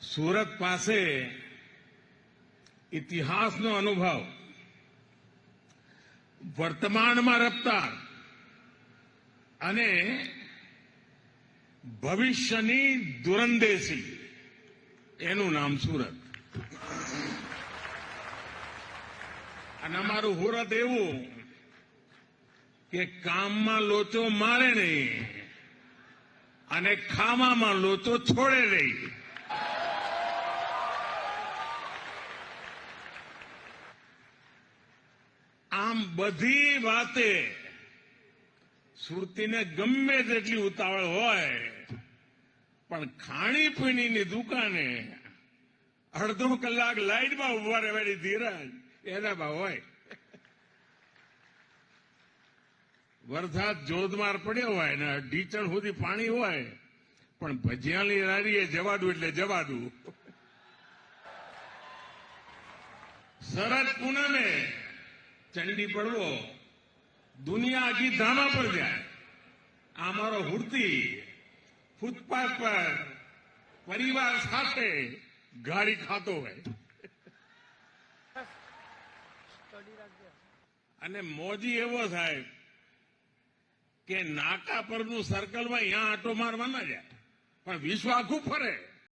સુરત પાસે ઇતિહાસનો અનુભવ, વર્તમાનમાં રફતાર અને ભવિષ્યની દુરંદેશી, એનું નામ સુરત. અને અમારું હુરત એવું કે કામમાં લોચો મારે નહીં અને ખાવામાં લોચો છોડે નહીં. આમ બધી વાતે સુરતીને ગમે તેટલી ઉતાવળ હોય, પણ ખાણીપીણીની દુકાને અડધો કલાક લાઈટમાં ઊભા રહેવાની ધીરજ એનામાં હોય. વરસાદ જોધમાર પડ્યો હોય ને ઢીચણ સુધી પાણી હોય પણ ભજીયાની લારીએ જવાડું એટલે જવાદું શરદ પૂનમે ચંડી પડવો, દુનિયા આખી ધામા પર જાય. આ મારો હુડતી ફૂટપાથ પર પરિવાર સાથે ગાડી ખાતો હોય. અને મોજી એવો સાહેબ કે નાકા પરનું સર્કલમાં અહીંયા આંટો મારવા ના જાય. પણ વિશ્વ આખું ફરે.